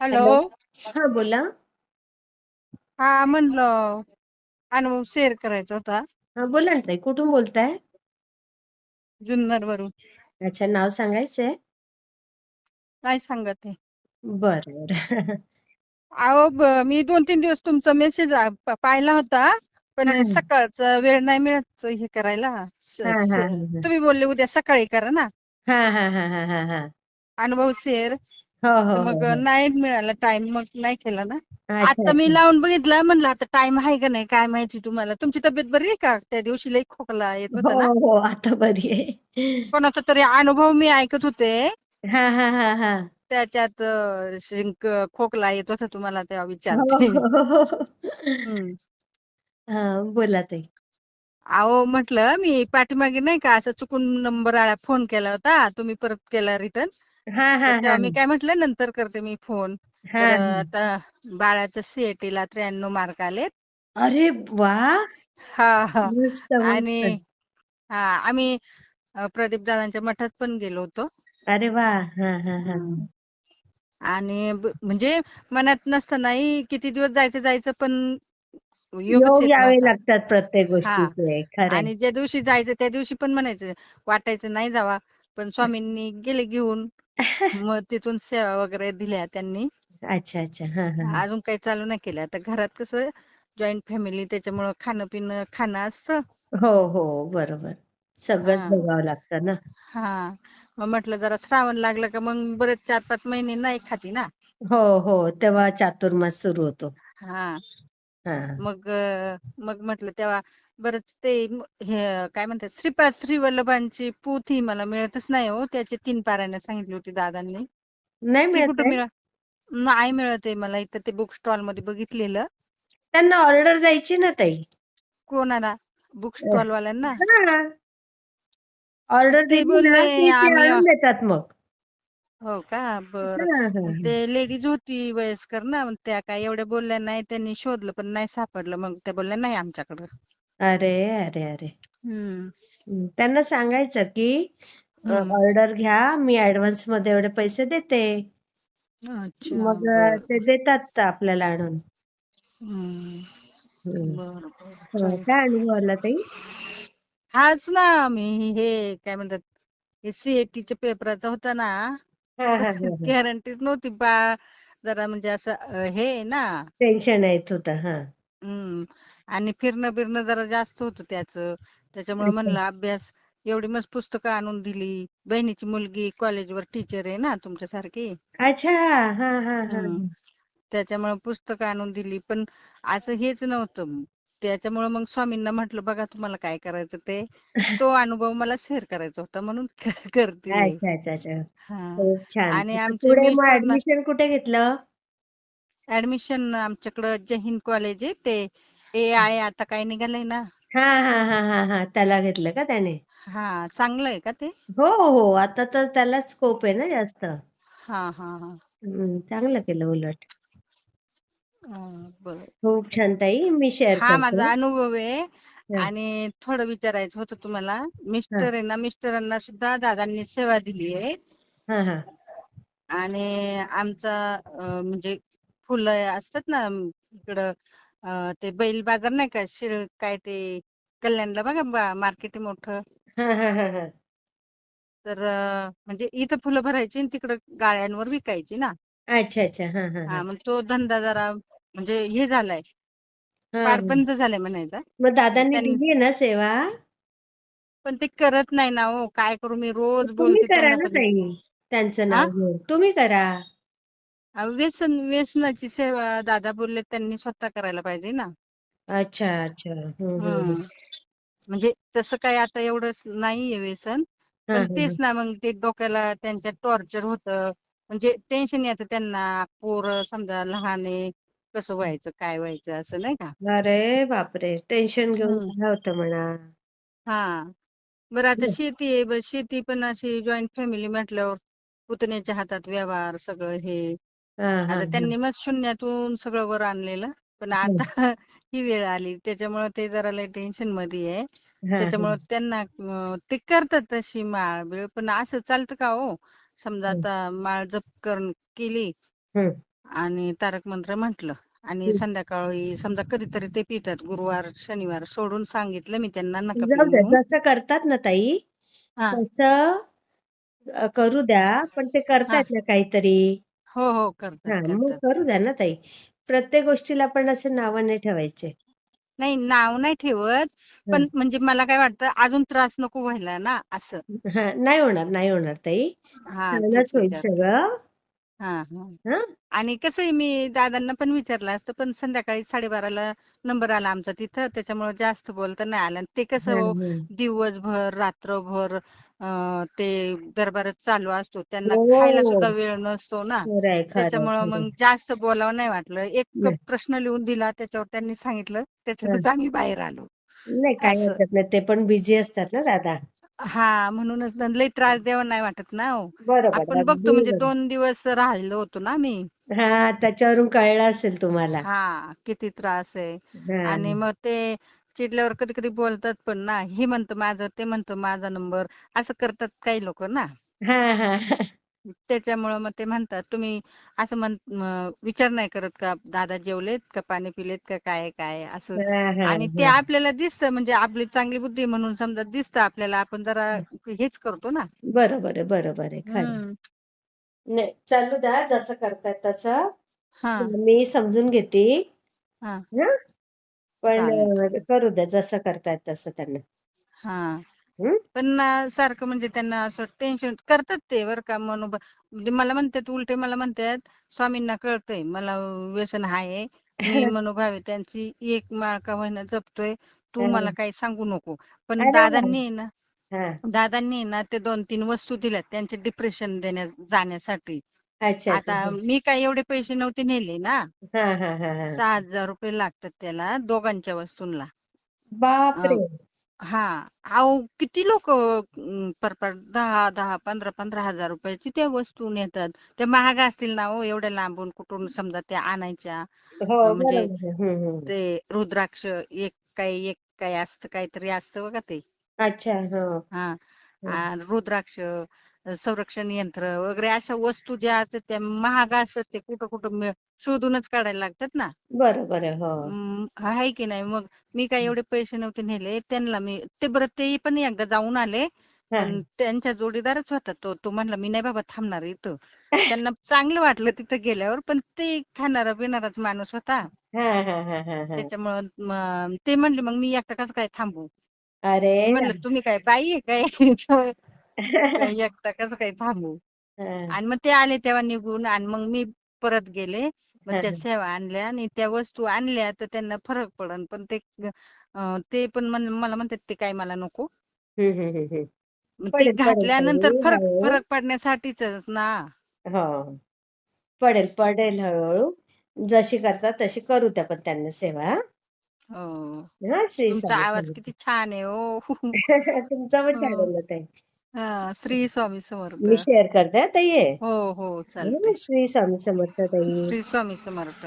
Hello. Hello. हा बोला. हा म्हणलं अनुभव शेअर करायचा होता. हा बोला ना ताई कुठून बोलताय? जुन्नर वरून अच्छा नाव सांगायचंय? काय सांगत आहे? बरं बरं. अहो ब- मी दोन तीन दिवस तुमचा मेसेज पाहिला होता हा. पण सकाळचा वेळ नाही मिळत हे करायला. स- हा हा स- हा तुम्ही बोलले उद्या सकाळी करा ना. हा हा हा हा हा हा. अनुभव शेअर हो हो तर हो मग हो. नाही मिळाला टाइम मग नाही केला ना? अच्छा आता मी अच्छा. लावून बघितलं म्हणलं आता टाइम आहे का नाही? काय माहिती तुम्हाला? तुमची तब्येत बरी आहे का? त्या दिवशी लई खोकला येत हो होता ना? हो आता बरी आहे. कोणाचा तरी अनुभव मी ऐकत होते. हा हा हा हा. त्याच्यात अं, शिंक खोकला येत होता तुम्हाला तेव्हा हो विचारते. हो हो हो. हम्म. हा बोला ताई. अहो म्हटलं मी पाठीमागे नाही का असं चुकून नंबर आला फोन केला होता. तुम्ही परत केला रिटर्न हा हा तर हा. मी काय म्हटलं नंतर करते मी फोन. हा. तर हा. आता बाळाचं सीएटी ला त्र्याण्णव मार्क आलेत. अरे वा! हा हा. मस्त आणि मस्त. हा आम्ही प्रदीप दादांच्या मठात पण गेलो होतो. अरे वा! हा हा हा. हम्म. आणि ब- म्हणजे मनात नसतानाही किती दिवस जायचं जायचं पण योगच योग येत यावे नव्हता. लागतात प्रत्येक हा. गोष्टीचे खरंय. आणि ज्या दिवशी जायचं त्या दिवशी पण म्हणायचं वाटायचं नाही जावा. पण स्वामींनी गेले घेऊन. मग तिथून सेवा वगैरे दिल्या त्यांनी. अच्छा अच्छा. हा हा. अजून काही चालू नाही केलं. आता घरात कसं जॉईंट फॅमिली त्याच्यामुळं खाणं पिणं खाणं असतं. हो हो. बरोबर. सगळंच हा. बघावं लागतं ना. हा. मग म्हटलं जरा श्रावण लागलं का मग बरेच चार पाच महिने नाही खाती ना. हो हो. तेव्हा चातुर्मास सुरू होतो. हा. हा. मग मग म्हटलं तेव्हा बरंच ते हे काय म्हणतात श्रीपाद श्रीवल्लभांची पोथी मला मिळतच नाही हो त्याचे तीन पारायण सांगितली होती दादांनी. नाही ती मिळत कुठं आहे? मिळ नाही मिळत आहे मला इथं ते बुक स्टॉलमध्ये बघितलेलं. त्यांना ऑर्डर द्यायची ना ताई? कोणाला? बुक स्टॉल वाल्यांना? ऑर्डर ते दिली ना बोलले की ते आम्ही आणून देतात मग. हो का? बरं. हा हा ते लेडीज होती वयस्कर ना मग त्या काय एवढ्या बोलल्या नाही त्यांनी शोधलं पण नाही सापडलं मग. त्या बोलल्या नाही आमच्याकडं. अरे अरे अरे. हम्म. हं, त्यांना सांगायचं की ऑर्डर घ्या मी ऍडव्हान्समध्ये एवढे पैसे देते. अच्छा मग अ, बर. ते देतात आपल्याला आणून. हं. बर बर हो, चालेल. काय अनुभव आला ताई? हाच ना मी हे काय म्हणतात हे सीएटीच्या पेपराचा होता ना हा हा हा हा. गॅरंटीच नव्हती. बा जरा म्हणजे असं अ, हे आहे ना. टेन्शन येत होत हा. आणि फिरणं बिरणं जरा जास्त होतं त्याचं. त्याच्यामुळे म्हणलं अभ्यास एवढी मस्त पुस्तकं आणून दिली. बहिणीची मुलगी कॉलेजवर टीचर आहे ना तुमच्यासारखी. अच्छा. हा हा. त्याच्यामुळे पुस्तकं आणून दिली. पण असं हेच नव्हतं. त्याच्यामुळे मग स्वामींना म्हटलं बघा तुम्हाला काय करायचं ते. तो अनुभव मला शेअर करायचा होता म्हणून हा. छान. आणि आमचे कुठे घेतलं? ऍडमिशन आमच्याकडं जय हिंद कॉलेज आहे ते. ए आय आता काय निघालय ना. हा हा हा हा हा. त्याला घेतलं का त्याने? हा चांगलं आहे का ते? हो हो. आता तर त्याला स्कोप आहे ना जास्त. हा हा हा. हम्म, चांगलं केलं उलट. बर. खूप छान ताई. मी शेअर हा करते. माझा अनुभव आहे. आणि थोडं विचारायचं होतं तुम्हाला. मिस्टर आहे ना मिस्टरांना सुद्धा दादांनी सेवा दिली आहे. हा हा. आणि आमचा अ, म्हणजे फुलं असतात ना इकडं अ, ते बैल बाजार नाही का शिळ काय ते कल्याणला बघा मार्केट मोठं. हा हा हा हा. तर अ, म्हणजे इथं फुलं भरायची आणि तिकडं गाळ्यांवर विकायची ना. अच्छा अच्छा. हा हा हा हा. मग तो धंदा जरा म्हणजे हे झालाय. हा बंद झालाय म्हणायचा. मग दादांनी त्यां दिली ना सेवा? पण ते करत नाही ना हो. काय करू मी रोज तुम्ही बोलते करा त्यांना ना पण ताई. त्यांचं नाव घेऊन. तुम्ही करा. व्यसन व्यसनाची सेवा दादा बोलले त्यांनी स्वतः करायला पाहिजे ना. अच्छा अच्छा. हम्म हम्म हम्म म्हणजे तसं काय आता एवढं नाहीये व्यसन. हा पण हा तेच ना मग ते डोक्याला त्यांच्या टॉर्चर होतं. म्हणजे टेन्शन याचं त्यांना. पोर समजा लहान आहे कसं व्हायचं काय व्हायचं असं नाही का? अरे बापरे! टेन्शन घेऊन हम्म काय होतं म्हणा. हा. बरं आता शेती आहे ब शेती पण अशी जॉईंट फॅमिली म्हटल्यावर पुतण्याच्या हातात व्यवहार सगळं हा. आता त्यांनी मग शून्यातून सगळं वर आणलेलं. पण आता ही वेळ आली. त्याच्यामुळे ते जरा लय टेन्शनमध्ये आहे. त्याच्यामुळे त्यांना ते करतात तशी माळ बिळ. पण असं चालतं का हो? समजा आता माळ जप करून केली आणि तारक मंत्र म्हटलं आणि हं. संध्याकाळी समजा कधीतरी ते पितात. गुरुवार शनिवार सोडून सांगितलं मी त्यांना नका जसं करतात ना ताई तसं करू द्या. पण ते करतायत ना काहीतरी. हो हो करतात हा मग करतात. करू द्या ना ताई. प्रत्येक गोष्टीला पण असे नावं नाही ठेवायचे. नाही नाव नाही ठेवत हा. पण म्हणजे मला काय वाटतं अजून त्रास नको व्हायला ना असं. हा नाही होणार नाही होणार ताई. हा छानच होईल सगळं. हा हा. हा? आणि कसं मी दादांना पण विचारलं असतं पण संध्याकाळी साडेबाराला नंबर आला आमचा तिथं त्याच्यामुळे जास्त बोलता नाही आलं. ते कसं हा दिवसभर रात्रभर अं, ते दरबारच चालू असतो. त्यांना हो. खायला सुद्धा वेळ नसतो ना. खरंय खरंय त्याच्यामुळं खरंय मग जास्त बोलावं नाही वाटलं. एक नाही. प्रश्न लिहून दिला त्याच्यावर त्यांनी सांगितलं. हा. त्याच्यातच आम्ही बाहेर आलो. नाही काही असं. हरकत नाही. ते पण बिझी असतात ना दादा. हा म्हणूनच. ना लई त्रास द्यावा नाही वाटत ना हो. बरोबर आपण बघतो अगदी म्हणजे बरोबर. दोन दिवस राहिलो होतो ना मी हा त्याच्यावरून कळलं असेल तुम्हाला. हा किती त्रास आहे. हा. आणि मग ते चिडल्यावर कधी कधी बोलतात पण ना हे म्हणतं माझं ते म्हणतं माझा नंबर असं करतात काही लोक ना. हा हा. हा त्याच्यामुळं मग ते म्हणतात तुम्ही असं म्हण म, विचार नाही करत का दादा जेवलेत का पाणी पिलेत का काय काय असं. हा हा आणि ते हा. आपल्याला दिसतं म्हणजे आपली चांगली बुद्धी म्हणून समजा दिसतं आपल्याला आपण जरा हेच करतो ना. बरोबर आहे बरोबर आहे खरं हम्म. नाही चालू द्या जसं करताय तसं. हा. मी समजून घेते. हा. हा? पण चालेल. करू द्या जसं करतायत तसं त्यांना. हा. हं? पण सारखं म्हणजे त्यांना असं टेन्शन करतात ते बरं का मनोबा म्हणजे मला म्हणतात उलटे मला म्हणतात स्वामींना कळतंय मला व्यसन आहे मी मनोभावे त्यांची एक माळ का होईना जपतोय. तू मला काही सांगू नको. पण अरे वा. दादांनी आहे ना दादांनी ना ते दोन तीन वस्तू दिल्यात त्यांचे डिप्रेशन देण्या जाण्यासाठी. अच्छा आता मी काय एवढे पैसे नव्हते नेले ना. हा हा हा हा. सहा हजार रुपये लागतात त्याला दोघांच्या वस्तूंना बापरे! हा. अहो किती लोक परपर दहा दहा पंधरा पंधरा हजार रुपयाची त्या वस्तू नेतात. त्या महाग असतील ना हो एवढ्या लांबून कुठून समजा त्या आणायच्या. हो म्हणजे. ते रुद्राक्ष एक काय एक काय असतं काहीतरी असतं बघा ते. अच्छा हा. हा हं. रुद्राक्ष संरक्षण यंत्र वगैरे अशा वस्तू ज्या असतात त्या महाग असतात ते कुठं कुठं मिळ- शोधूनच काढायला लागतात ना. बरोबर आहे हो. आहे की नाही? मग मी काय एवढे पैसे नव्हते नेले त्यांना मी ते बरं ते पण एकदा जाऊन आले हा. पण त्यांच्या जोडीदारच होता तो तो म्हणला मी नाही बाबा थांबणार इथं. त्यांना चांगलं वाटलं तिथं गेल्यावर पण ते खाणारा पिणाराच माणूस होता. हा हा हा हा हा. त्याच्यामुळं म- ते म्हणले मग मी एकटा कसं काय थांबू? अरे म्हणलं तुम्ही काय बाई आहे काय? एकटा कसं काय थांबू? हा, आणि मग ते आले तेव्हा निघून आणि मग मी परत गेले. मग हा, त्या सेवा आणल्या आणि त्या वस्तू आणल्या तर त्यांना फरक पडन. पण ते अं, ते पण मला म्हणतात ते काय मला नको. हं, हं, हं, हं. मग ते पडेल पडेल घातल्यानंतर ताई फरक हळूहळू फरक पडण्यासाठीच ना. हो. पडेल पडेल हळूहळू. जशी करतात तशी करू त्या पण त्यांना सेवा हा? हो. हा श्री तुमचा स्वामी आवाज समर्थ किती छान आहे हो. तुमचा पण छान हो. बोलत आहे. हा, श्री स्वामी समर्थ. मी शेअर करते हा ताई. हे. हो हो हं, चालतंय श्री स्वामी समर्थ ताई. श्री स्वामी समर्थ.